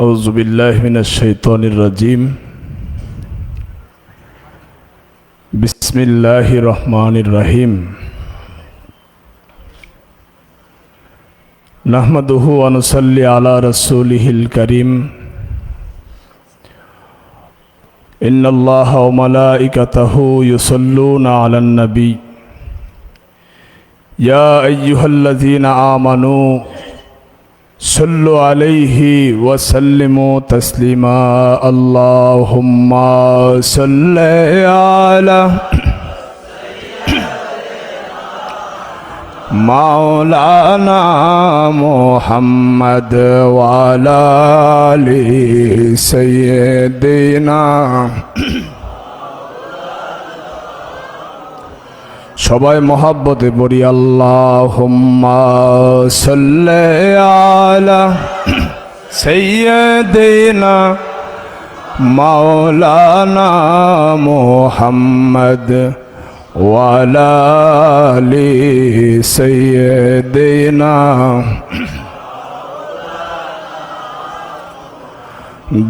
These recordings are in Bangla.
أعوذ بالله من الشيطان الرجيم بسم الله الرحمن الرحيم نحمده ونصلي على رسوله الكريم إن الله وملائكته يصلون على النبي يا أيها الذين آمنوا صلوا عليه وسلموا تسليما. اللهم صل على مولانا محمد وعلى آل سيدنا সবাই মহাব্বতে পড়ি আল্লাহ আলা সৈয়দিনা মাওলানা মোহাম্মদ ওয়ালালি সৈয়দিনা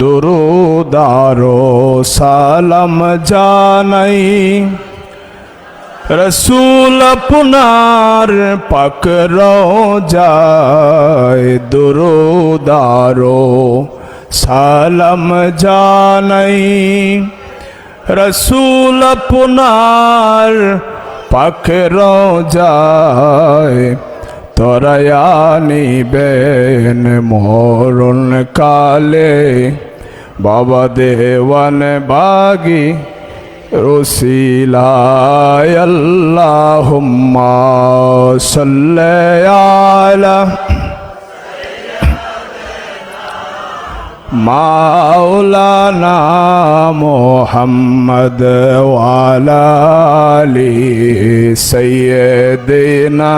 দুরুদারো সালাম জানাই রসুল আপনার পাক যায় দুরুদারো সালাম জানাই। রসুল আপনার পাক যায় তরায়ানি বেন মরণ কালে বাবা দেওয়ান বাগি রসিলায় আল্লাহুম্মা সাল্লি আলা মাওলানা মোহাম্মদ ওয়ালা আলি সাইয়্যিদিনা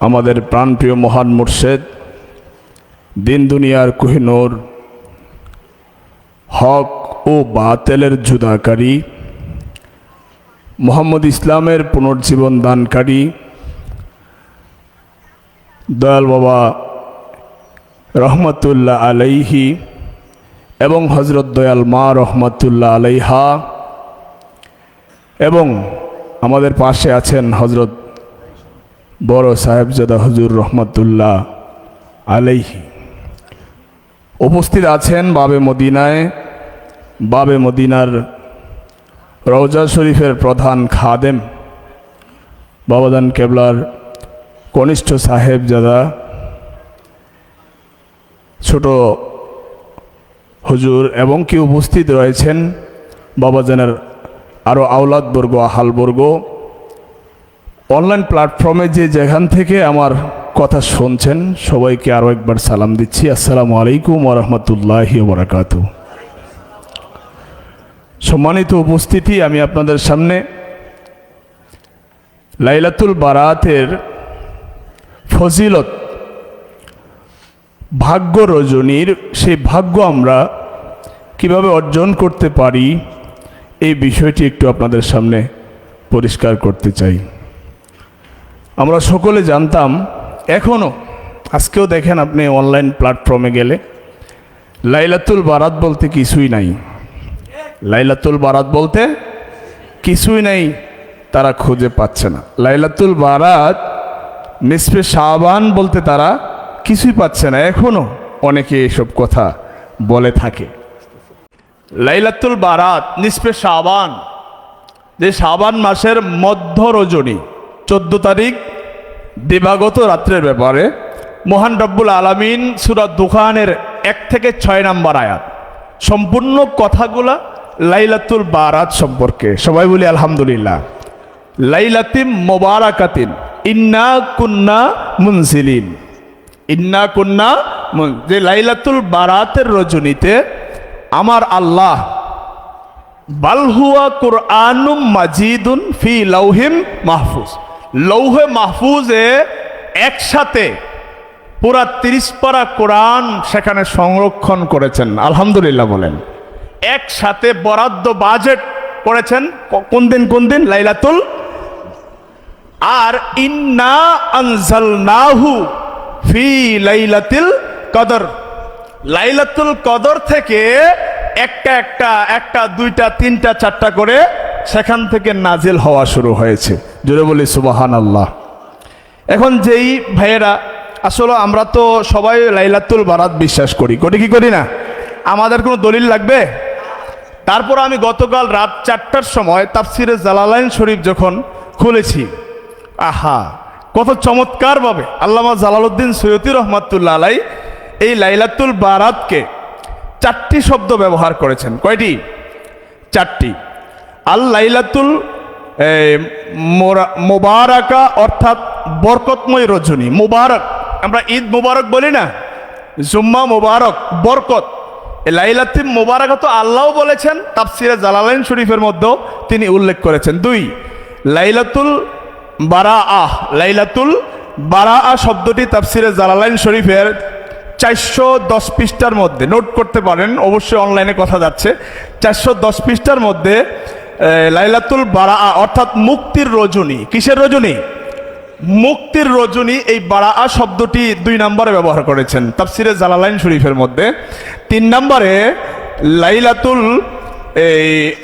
আমাদের প্রাণপ্রিয় মহান মুর্শেদ দিন দুনিয়ার কোহিনোর হক ও বাতেলের জুদাকারী, মোহাম্মদ ইসলামের পুনর্জীবন দানকারী, দয়াল বাবা রহমতুল্লাহ আলাইহি এবং হজরত দয়াল মা রহমতুল্লাহ আলাইহা এবং আমাদের পাশে আছেন হজরত বড় সাহেবজাদা হজুর রহমতুল্লাহ আলাইহি। উপস্থিত আছেন বাবে মদিনায়। বাবে মদিনার রওজা শরীফের প্রধান খাদেম। বাবাদান কেবলার কনিষ্ঠ সাহেব যাদা। ছোট হুজুর এবং কি উপস্থিত রয়েছেন? বাবাজানের আরও আওলাদবর্গ আহালবর্গ অনলাইন প্ল্যাটফর্মে যে যেখান থেকে আমার কথা শুনছেন, সবাইকে আরও একবার সালাম দিচ্ছি। আসসালামু আলাইকুম ওরহমতুল্লাহ বরাকাত। সম্মানিত উপস্থিতি, আমি আপনাদের সামনে লাইলাতুল বারাতের ফজিলত, ভাগ্য রজনীর, সেই ভাগ্য আমরা কীভাবে অর্জন করতে পারি, এই বিষয়টি একটু আপনাদের সামনে পরিষ্কার করতে চাই। আমরা সকলে জানতাম এখনও আজকেও দেখেন আপনি অনলাইন প্ল্যাটফর্মে গেলে, লাইলাতুল বারাত বলতে কিছুই নাই। লাইলাতুল বারাত বলতে কিছুই নাই, তারা খুঁজে পাচ্ছে না। লাইলাতুল বারাত, নিসফে শাহবান বলতে তারা কিছুই পাচ্ছে না এখনও অনেকে এসব কথা বলে থাকে। লাইলাতুল বারাত, নিসফে শাহবান যে শাবান মাসের মধ্য রজনী, চোদ্দ তারিখ দিবাগত রাত্রের ব্যাপারে মহান রব্বুল আলামিন সুরাত দুখানের এক থেকে ছয় নাম্বার আয়াত, সম্পূর্ণ কথাগুলা লাইলাতুল বারাত সম্পর্কে, সবাই বলি আলহামদুলিল্লাহ। লাইলাতিম মোবারাকাতিন, ইন্না কুন্না মুনসিলিন ইন্না কুন্না যে লাইলাতুল বারাতের রজনীতে আমার আল্লাহ বালহুয়া কুরআনুম মাজিদুন ফি লৌহিম মাহফুজ। লৌহে মাহফুজে একসাথে পুরা তিরিশ পারা কোরআন সেখানে সংরক্ষণ করেছেন। আলহামদুলিল্লাহ বলেন। একসাথে বরাদ্দ বাজেট করেছেন। কোন দিন কোন দিন? লাইলাতুল আর ইন্না আনজালনাহু ফি লাইলাতিল কদর। লাইলাতুল কদর থেকে একটা একটা একটা, দুইটা, তিনটা, চারটা করে সেখান থেকে নাজিল হওয়া শুরু হয়েছে। জোরে বলি সুবাহান আল্লাহ এখন যেই ভাইয়েরা, আসলে আমরা তো সবাই লাইলাতুল বারাত বিশ্বাস করি। করি কি করি না? আমাদের কোনো দলিল লাগবে? তারপর আমি গতকাল রাত চারটার সময় তাফসিরে জালালাইন শরীফ যখন খুলেছি, আহা, কত চমৎকারভাবে আল্লামা জালালউদ্দিন সৈয়দি রহমাতুল্লাহ আলাই এই লাইলাতুল বারাতকে চারটি শব্দ ব্যবহার করেছেন। কয়টি? চারটি। আল লাইলাতুল এ, মোরা- মোবারাকা অর্থাৎ বরকতময় রজনী মুবারক। আমরা ঈদ মুবারক বলি না জুম্মা মুবারক বরকত। এই লাইলাতুল মুবারাকা তো আল্লাহও বলেছেন তাফসিরে জালালাইন শরীফের মধ্যেও তিনি উল্লেখ করেছেন। দুই লাইলাতুল বারা আহ লাইলাতুল বারা আহ শব্দটি তাফসিরে জালালাইন শরীফের চারশো দশ পৃষ্ঠার মধ্যে নোট করতে পারেন অবশ্যই অনলাইনে কথা যাচ্ছে চারশো দশ পৃষ্ঠার মধ্যে লাইলাতুল বারা অর্থাৎ মুক্তির রজনী। কিসের রজনী? মুক্তির রজনী এই বারা শব্দটি দুই নম্বরে ব্যবহার করেছেন, তাফসিরে জালালাইন শরীফের মধ্যে। তিন নম্বরে, লাইলাতুল, এই,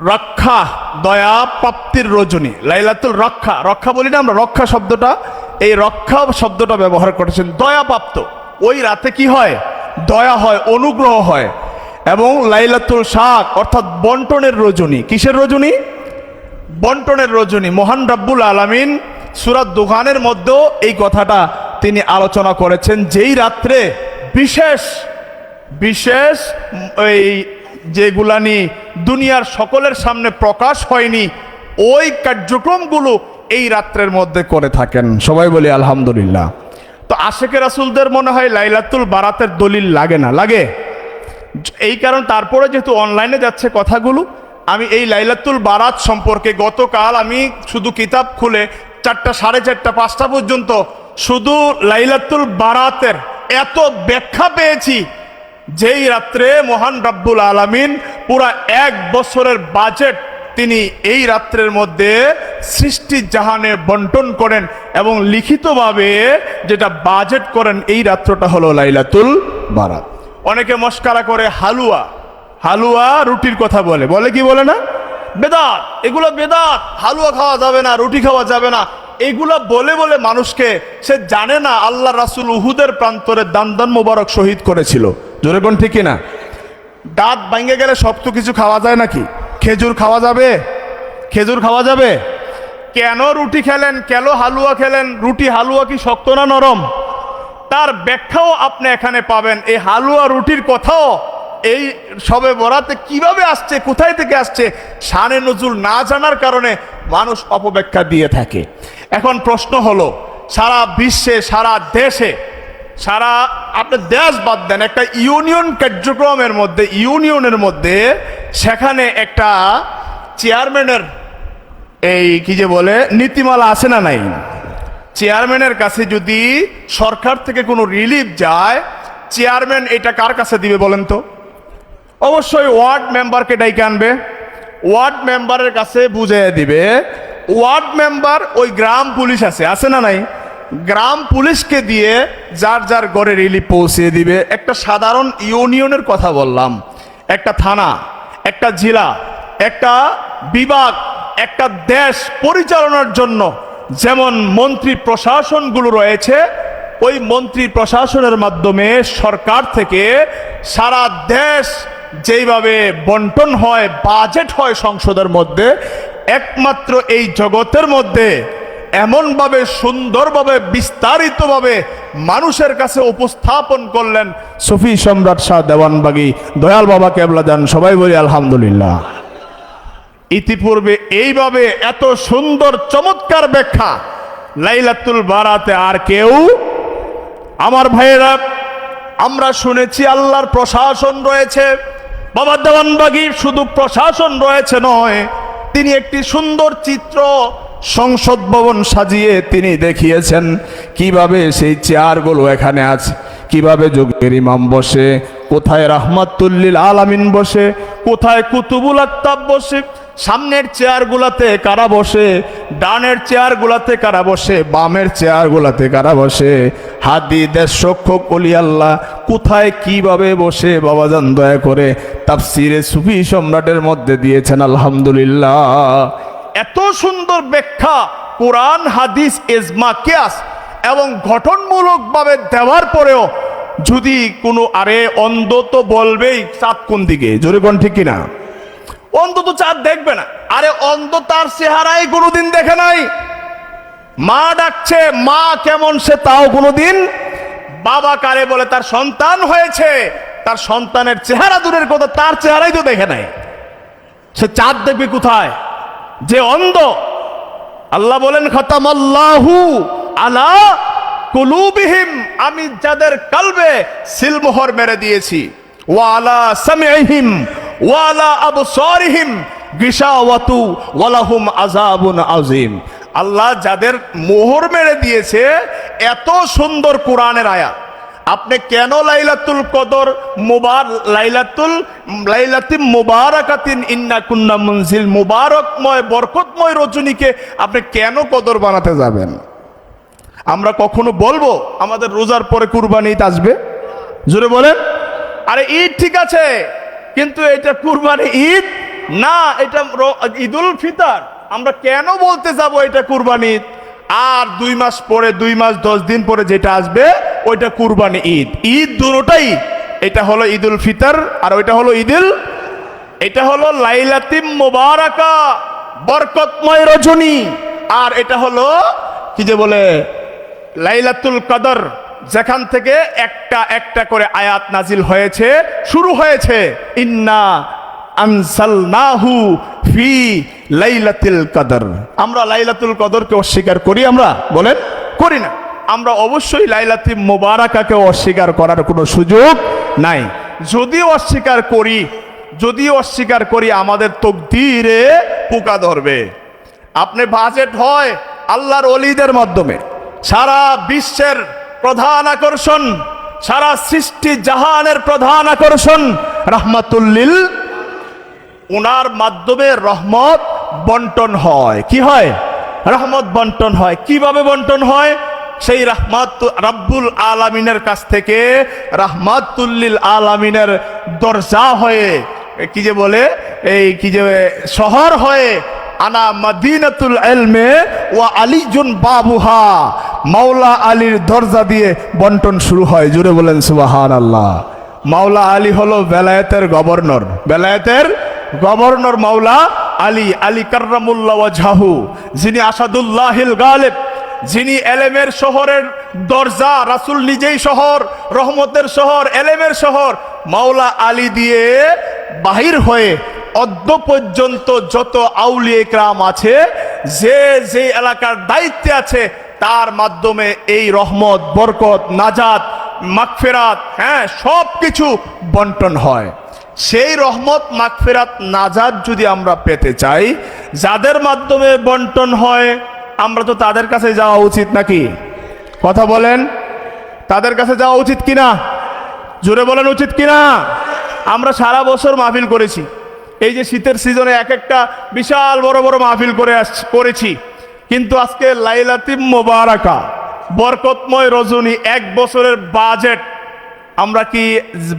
রক্ষা, দয়া প্রাপ্তির রজনী। লাইলাতুল রক্ষা রক্ষা বলি না আমরা, রক্ষা শব্দটা। এই রক্ষা শব্দটা ব্যবহার করেছেন দয়া প্রাপ্ত ওই রাতে কি হয়? দয়া হয়, অনুগ্রহ হয়। এবং লাইলাতুল শাক, অর্থাৎ বন্টনের রজনী। কিসের রজনী? বন্টনের রজনী। মহান রাব্বুল আলামিন সুরাত দোকানের মধ্যেও এই কথাটা তিনি আলোচনা করেছেন, যেই রাত্রে বিশেষ বিশেষ এই যেগুলানি দুনিয়ার সকলের সামনে প্রকাশ হয়নি, ওই কার্যক্রমগুলো এই রাত্রের মধ্যে করে থাকেন। সবাই বলি আলহামদুলিল্লাহ। তো আশেকে রাসুলদের মনে হয় লাইলাতুল বারাতের দলিল লাগে না? লাগে? এই কারণ তারপরে যেহেতু অনলাইনে যাচ্ছে কথাগুলো, আমি এই লাইলাতুল বারাত সম্পর্কে গতকাল আমি শুধু কিতাব খুলে চারটা, সাড়ে চারটা, পাঁচটা পর্যন্ত শুধু লাইলাতুল বারাতের এত ব্যাখ্যা পেয়েছি, যেই রাত্রে মহান রাব্বুল আলামিন পুরা এক বছরের বাজেট তিনি এই রাত্রের মধ্যে সৃষ্টি জাহানে বন্টন করেন এবং লিখিতভাবে যেটা বাজেট করেন এই রাত্রটা হলো লাইলাতুল বারাত। অনেকে মস্কারা করে হালুয়া। হালুয়া রুটির কথা বলে। বলে কি বলে না? বেদাত। এগুলো বেদাত। হালুয়া খাওয়া যাবে না, রুটি খাওয়া যাবে না। এগুলো বলে বলে মানুষকে সে জানে না আল্লাহ রাসুল উহুদের প্রান্তরে দান মোবারক শহীদ করেছিল। জোরে কোন ঠিকই না দাঁত ভাঙ্গে গেলে শক্ত কিছু খাওয়া যায় নাকি? খেজুর খাওয়া যাবে? খেজুর খাওয়া যাবে? কেন রুটি খেলেন? কেন হালুয়া খেলেন? রুটি হালুয়া কি শক্ত না নরম? তার ব্যাখ্যাও আপনি এখানে পাবেন। এই হালুয়া রুটির কথাও এই সবে বরাতে কীভাবে আসছে, কোথায় থেকে আসছে সানে নজুল না জানার কারণে মানুষ অপব্যাখ্যা দিয়ে থাকে। এখন প্রশ্ন হলো, সারা বিশ্বে, সারা দেশে, সারা আপনি দেশ বাদ দেন, একটা ইউনিয়ন কার্যক্রমের মধ্যে, ইউনিয়নের মধ্যে সেখানে একটা চেয়ারম্যানের এই কি যে বলে, নীতিমালা আছে না নাই? চেয়ারম্যানের কাছে যদি সরকার থেকে কোনো রিলিফ যায়, চেয়ারম্যান এটা কার কাছে দিবে বলেন তো? অবশ্যই ওয়ার্ড মেম্বারকে ডাইকে আনবে। ওয়ার্ড মেম্বারের কাছে বুঝিয়ে দিবে, ওয়ার্ড মেম্বার ওই গ্রাম পুলিশ আছে আছে না নাই? গ্রাম পুলিশকে দিয়ে যার যার ঘরে রিলিফ পৌঁছে দিবে। একটা সাধারণ ইউনিয়নের কথা বললাম, একটা থানা, একটা জেলা, একটা বিভাগ, একটা দেশ পরিচালনার জন্য যেমন মন্ত্রী প্রশাসনগুলো রয়েছে, ওই মন্ত্রী প্রশাসনের মাধ্যমে সরকার থেকে সারা দেশ যেইভাবে বন্টন হয়, বাজেট হয় সংসদের মধ্যে, একমাত্র এই জগতের মধ্যে এমনভাবে সুন্দরভাবে, বিস্তারিতভাবে মানুষের কাছে উপস্থাপন করলেন সফি সম্রাট শাহ দেওয়ানবাগি। দয়াল বাবা কেবলা যান সবাই বলি আলহামদুলিল্লাহ। ইতিপূর্বে এইভাবে এত সুন্দর, চমৎকার ব্যাখ্যা লাইলাতুল বারাতে আর কেউ, আমার ভাইয়েরা, আমরা শুনেছি আল্লাহর প্রশাসন রয়েছে। বাবা দেওয়ানবাগির শুধু প্রশাসন রয়েছে নয়, তিনি একটি সুন্দর চিত্র সংসদ ভবন সাজিয়ে তিনি দেখিয়েছেন। কীভাবে সেই চেয়ারগুলো এখানে আছে, কীভাবে যোগের ইমাম বসে, কোথায় রাহমাতুল্লিল আলামিন বসে, কোথায় কুতুবুল আক্তাব বসে সামনের চেয়ারগুলাতে কারা বসে, ডানের চেয়ারগুলাতে কারা বসে, বামের চেয়ারগুলাতে কারা বসে? হাদি দেশ রক্ষক অলি আল্লাহ কোথায় কীভাবে বসে? বাবাজান দয়া করে তাফসিরে সুফি সম্রাটের মধ্যে দিয়েছেন, আলহামদুলিল্লাহ। এত সুন্দর ব্যাখ্যা কোরআন, হাদিস এজমা কেয়াস এবং গঠনমূলকভাবে দেওয়ার পরেও যদি কোনো আরে অন্ধ তো বলবেই চাঁদ কোন দিকে? জোরে কোন ঠিক কিনা? অন্ধ তো চাঁদ দেখবে না। আরে অন্ধ তার চেহারাই কোনোদিন দেখে নাই। মা ডাকছে, মা, কেমন সে তাও কোনোদিন? বাবা কারে বলে, তার সন্তান হয়েছে। তার সন্তানের চেহারা দূরের কথা, তার চেহারাই তো দেখে নাই। সে চাঁদ দেখবে কোথায়? যে অন্ধ। আল্লাহ বলেন খতাম আল্লাহু আলা কুলুবিহিম। আমি যাদের কালবে সিলমোহর মেরে দিয়েছি। ওয়ালা সামিহিম ওয়ালা আবু আবসারিহিম গিশাওয়াতু ওয়ালাহুম আযাবুন আযীম। আল্লাহ যাদের মোহর মেরে দিয়েছে, এত সুন্দর কোরআনের আয়াত। আপনি কেন লাইলাতুল কদর মুবার লাইলাতুল, লাইলাতি মুবারাকাতিন ইন্না কুন্না মুনজিল মুবারকময়, বরকতময় রজনীকে আপনি কেন কদর বানাতে যাবেন? আমরা কখনো বলব, আমাদের রোজার পরে কুরবানি ঈদ আসবে? জোরে বলেন। আরে ঈদ ঠিক আছে কিন্তু এটা কুরবানি ঈদ? না, এটা ঈদুল ফিতর। আমরা কেন বলতে যাব এটা কুরবানি ঈদ? আর দুই মাস পরে, দুই মাস দশ দিন পরে যেটা আসবে, ওইটা কুরবানি ঈদ। ঈদ দুটোটাই। এটা হলো ঈদুল ফিতর আর ওইটা হলো ঈদুল, এটা হলো লাইলাতিম মোবারকা, বরকতময় রজনী। আর এটা হলো, কি যে বলে, লাইলাতুল কদর। যেখান থেকে একটা একটা করে আয়াত নাজিল হয়েছে, শুরু হয়েছে, ইন্না আনসালনাহু ফি লাইলাতুল কদর। আমরা লাইলাতুল কদরকে অস্বীকার করি আমরা? বলেন, করি না। আমরা অবশ্যই লাইলাতি মোবারকাকে অস্বীকার করার কোনো সুযোগ নাই। যদিও অস্বীকার করি, যদি অস্বীকার করি, আমাদের তকদিরে পোকা ধরবে। আপনি বাজেট হয় আল্লাহর অলিদের মাধ্যমে। সারা বিশ্বের প্রধান আকর্ষণ, সারা সৃষ্টি জাহানের প্রধান আকর্ষণ, রাহমাতুল্লিল ওনার মাধ্যমে রহমত বন্টন হয়। কি হয়? রহমত বন্টন হয়। কীভাবে বন্টন হয়? সেই রাহমাত রাব্বুল আলামিনের কাছ থেকে, রাহমাতুল্লিল আলামিনের দরজা হয়ে, কি যে বলে, এই কি যে শহর হয়ে আনা মদিনাতুল এলমে ও আলিজুন বাবুহা। মাওলা আলীর দরজা দিয়ে বন্টন শুরু হয়। জুড়ে বলেন সুবাহান আল্লাহ মাওলা আলী হলো বেলায়েতের গভর্নর। বেলায়েতের গভর্নর মাওলা আলী আলী কার্রামুল্লাহ যিনি আসাদুল্লাহিল গালেব। যিনি এলেমের শহরের দরজা, রাসূল নিজেই শহর, রহমতের শহর, এলেমের শহর মাওলা আলী দিয়ে বাহির হয়ে অদ্য পর্যন্ত যত আউলিয়ে ইকরাম আছে, যে যে এলাকার দায়িত্বে আছে, তার মাধ্যমে এই রহমত, বরকত, নাজাত, মাগফিরাত হ্যাঁ সব কিছু বন্টন হয়। সেই রহমত, মাগফিরাত, নাজাত যদি আমরা পেতে চাই, যাদের মাধ্যমে বন্টন হয়, আমরা তো তাদের কাছে যাওয়া উচিত নাকি? কথা বলেন। তাদের কাছে যাওয়া উচিত কিনা? জোরে বলেন উচিত কিনা? আমরা সারা বছর মাহফিল করেছি। এই যে শীতের সিজনে এক একটা বিশাল বড় বড় মাহফিল করে আসছি করেছি। কিন্তু আজকে লাইলাতিম মোবারকা, বরকতময় রজনী, এক বছরের বাজেট আমরা কি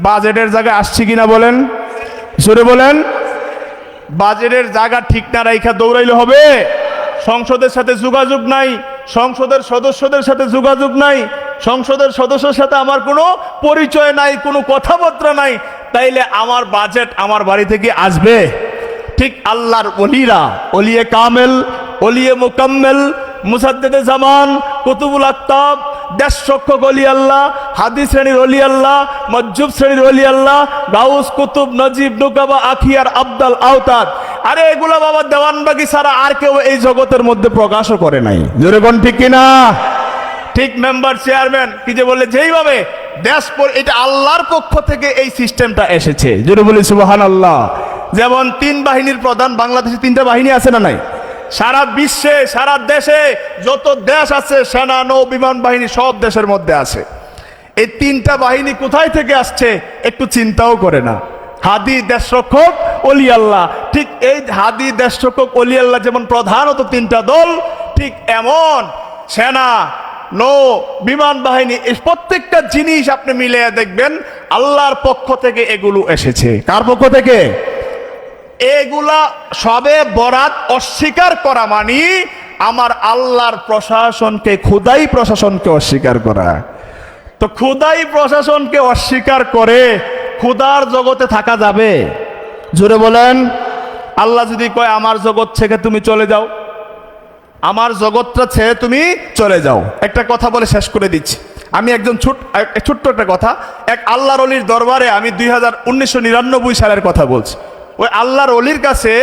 বাজেটের জায়গায় আসছি কিনা বলেন? জোরে বলেন। বাজেটের জায়গা ঠিক না রাইখা দৌড়াইলে হবে। সংসদের সাথে যোগাযোগ নাই, সংসদের সদস্যদের সাথে যোগাযোগ নাই সংসদের সদস্যের সাথে আমার কোনো পরিচয় নাই, কোনো কথাবার্তা নাই, তাইলে আমার বাজেট আমার বাড়ি থেকে আসবে। ঠিক আল্লাহর অলিরা অলিয়ে কামেল অলিয়ে মোকাম্মেল, মুসাদ্দেদে জামান, কুতুবুল আক্তাব, দেশ রক্ষক অলি আল্লাহ হাদি শ্রেণির অলি আল্লাহ, মজ্জুব শ্রেণির অলি আল্লাহ, গাউস, কুতুব, নজিব, নুকাবা, আখিয়ার, আবদাল, আওতাদ। আরে এগুলা বাবা দেওয়ানবাগি ছাড়া আর কেউ এই জগতের মধ্যে প্রকাশও করে নাই। জোরে ঠিক কিনা? ঠিক মেম্বার চেয়ারম্যান কি যে বলে যেইভাবে দেশ এটা আল্লাহর পক্ষ থেকে এই সিস্টেমটা এসেছে। জোরে বলি সুবাহান আল্লাহ যেমন তিন বাহিনীর প্রধান, বাংলাদেশে তিনটা বাহিনী আছে না নাই? সারা বিশ্বে, সারা দেশে যত দেশ আছে, সেনা, নৌ, বিমান বাহিনী সব দেশের মধ্যে আছে। এই তিনটা বাহিনী কোথায় থেকে আসছে একটু চিন্তাও করে না। হাদি দেশরক্ষক অলি আল্লাহ ঠিক এই হাদি দেশরক্ষক অলি আল্লাহ যেমন প্রধানত তিনটা দল, ঠিক এমন সেনা নৌ বিমান বাহিনী প্রত্যেকটা জিনিস আপনি মিলিয়ে দেখবেন, আল্লাহর পক্ষ থেকে এগুলো এসেছে। কার পক্ষ থেকে? এগুলা সবে বরাত অস্বীকার করা মানি, আমার আল্লাহর প্রশাসনকে খুদাই প্রশাসনকে অস্বীকার করা। তো খুদাই প্রশাসনকে অস্বীকার করে খুদার জগতে থাকা যাবে? জোরে বলেন, আল্লাহ যদি কয়, আমার জগৎ থেকে তুমি চলে যাও। আমার জগৎটা ছেড়ে তুমি চলে যাও। একটা কথা বলে শেষ করে দিচ্ছি। আমি একজন ছোট ছোট্ট একটা কথা। এক আল্লাহর অলির দরবারে আমি দুই হাজার উনিশশো নিরানব্বই সালের কথা বলছি। ওই আল্লাহর অলির কাছে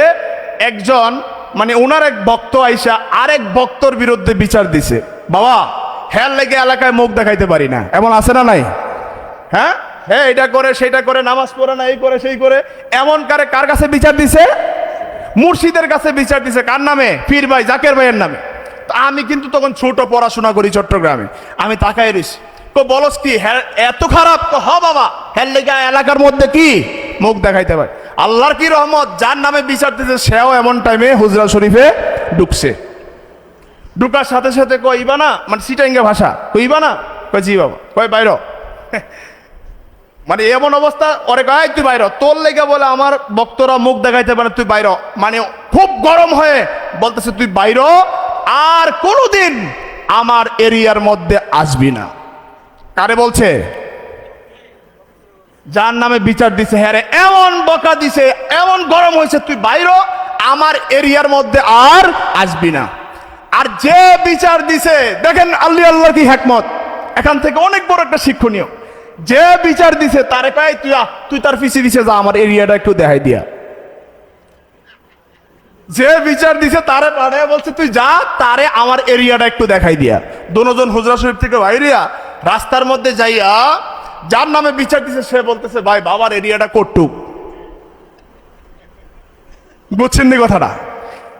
একজন মানে ওনার এক ভক্ত আইসা আরেক ভক্তর বিরুদ্ধে বিচার দিছে। বাবা হ্যাঁ লেগে এলাকায় মুখ দেখাইতে পারি না। এমন আছে না নাই? হ্যাঁ? হ্যাঁ এটা করে, সেটা করে, নামাজ পড়ে না, এই করে, সেই করে। এমন কারে কার কাছে বিচার দিছে? মুর্শিদের কাছে বিচার দিছে, কার নামে? পীর ভাই, জাকের ভাইয়ের নামে। আমি কিন্তু তখন ছোট পড়াশোনা করি চট্টগ্রামে। আমি তাকাই রইছি। তো বলস কি হ্যাঁ এত খারাপ? তো হ, বাবা। হ্যাঁ লেগা এলাকার মধ্যে কি? মুখ দেখাইতে পারে। আল্লাহর কি রহমত? যার নামে বিচার দিছে, সেও এমন টাইমে হুজরা শরীফে ঢুকছে। ঢুকার সাথে সাথে কইবা না মানে সিটাইঙ্গা ভাষা, কইবা না? কই জি, বাবা। কই বাইর মানে এমন অবস্থা ওরে গায়ে তুই বাইর তোর লেগে বলে আমার বক্তরা মুখ দেখাইতে পারে তুই বাইর মানে খুব গরম হয়ে বলতেছে তুই বাইর আর কোনোদিন আমার এরিয়ার মধ্যে আসবি না। কারে বলছে? যার নামে বিচার দিছে হ্যাঁ রে, এমন বকা দিছে এমন গরম হয়েছে তুই বাইর আমার এরিয়ার মধ্যে আর আসবি না। আর যে বিচার দিছে দেখেন আল্লাহ আল্লাহ কি হ্যাকমত এখান থেকে অনেক বড় একটা শিক্ষণীয়। যে বিচার দিছে, তারে কয়, তুই তুই তার পিছিয়ে দিছে যা, আমার এরিয়াটা একটু দেখাই দিয়া। যে বিচার দিছে, তারে পাঠায় বলছে, তুই যা, তারে আমার এরিয়াটা একটু দেখাই দিয়া। দুজন হুজরা শরীফ থেকে বাইরিয়া রাস্তার মধ্যে যাইয়া যার নামে বিচার দিছে, সে বলতেছে, ভাই, বাবার এরিয়াটা কটুক বুঝছেন নি কথাটা?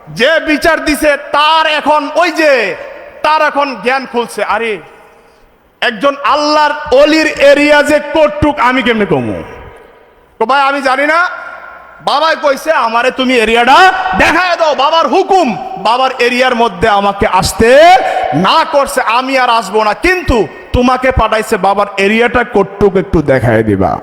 যে বিচার দিছে, তার এখন, ওই যে, তার এখন জ্ঞান খুলছে। আরে একজন আল্লাহর অলির এরিয়া যে কটুক আমি কেমনে কমু? ভাই, আমি জানি না। বাবাই কইছে, আমারে তুমি এরিয়াটা দেখায় দাও, বাবার হুকুম। বাবার এরিয়ার মধ্যে আমাকে আসতে না করছে, আমি আর আসব না। কিন্তু তোমাকে পাঠাইছে, বাবার এরিয়াটা কটুক একটু দেখায় দিবা?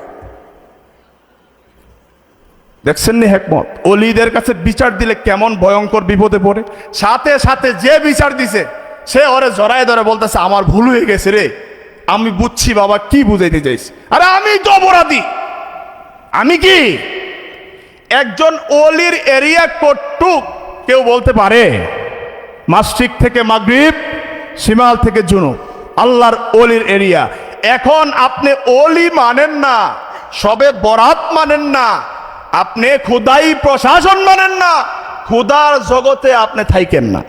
দেখছেন নি হেকমত? অলিদের কাছে বিচার দিলে কেমন ভয়ঙ্কর বিপদে পড়ে। সাথে সাথে যে বিচার দিছে, সে ওরে জড়ায় ধরে বলতেছে, আমার ভুল হয়ে গেছে রে। আমি বুঝছি বাবা কি বুঝাইতে চাইছি। আরে আমি তো অপরাধী। আমি কি? একজন অলির এরিয়া কটুক কেউ বলতে পারে? মাসিক থেকে মাগরিব সিমাল থেকে জুনু আল্লাহর অলির এরিয়া। এখন আপনি অলি মানেন না, সবে বরাত মানেন না। আপনি খুদাই প্রশাসন মানেন না, খুদার জগতে আপনি থাইকেন না।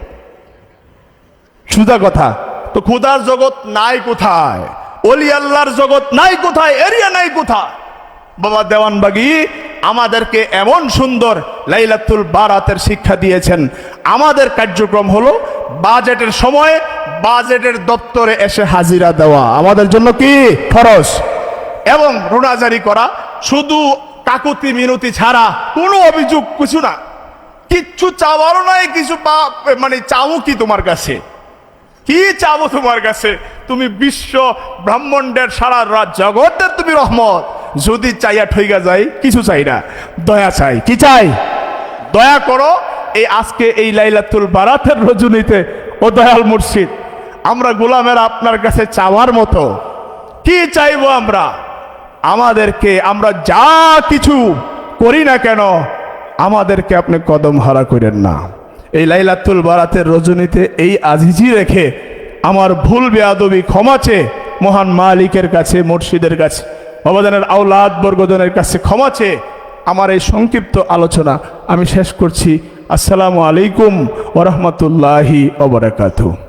সুদা কথা তো খুদার জগৎ নাই কোথায়? অলি আল্লাহর জগৎ নাই কোথায়? এরিয়া নাই কোথায়? বাবা দেওয়ানবাগি আমাদেরকে এমন সুন্দর লাইলাতুল বারাতের শিক্ষা দিয়েছেন। আমাদের কার্যক্রম হলো বাজেটের সময় বাজেটের দপ্তরে এসে হাজিরা দেওয়া। আমাদের জন্য কি? খরচ। এবং রোনাজারি করা। শুধু কাকুতি মিনতি ছাড়া কোনো অভিযোগ কিছু না। কিচ্ছু চাওয়ারও নাই, কিছু মানে চাও কি তোমার কাছে? কি চাবো তোমার কাছে? তুমি বিশ্ব ব্রাহ্মণের সারা জগতের তুমি রহমত। যদি চাইয়া ঠইগা যাই, কিছু চাই না। দয়া চাই। কি চাই? দয়া করো, এই আজকে এই লাইলাতুল বারাতের রজনীতে, ও দয়াল মুর্শিদ, আমরা গোলামের আপনার কাছে চাওয়ার মতো। কি চাইব আমরা? আমাদেরকে আমরা যা কিছু করি না কেন, আমাদেরকে আপনি কদম হারা করেন না। এই লাইলাতুল বারাতের রজনীতে এই আজিজি রেখে আমার ভুল বেয়াদবি ক্ষমা চেয়ে মহান মালিকের কাছে, মুর্শিদের কাছে অবদানের আওলাদ বর্গজনের কাছে ক্ষমা চেয়ে আমার এই সংক্ষিপ্ত আলোচনা আমি শেষ করছি। আসসালামু আলাইকুম ওরহমতুল্লাহি ওবরাকাতুহ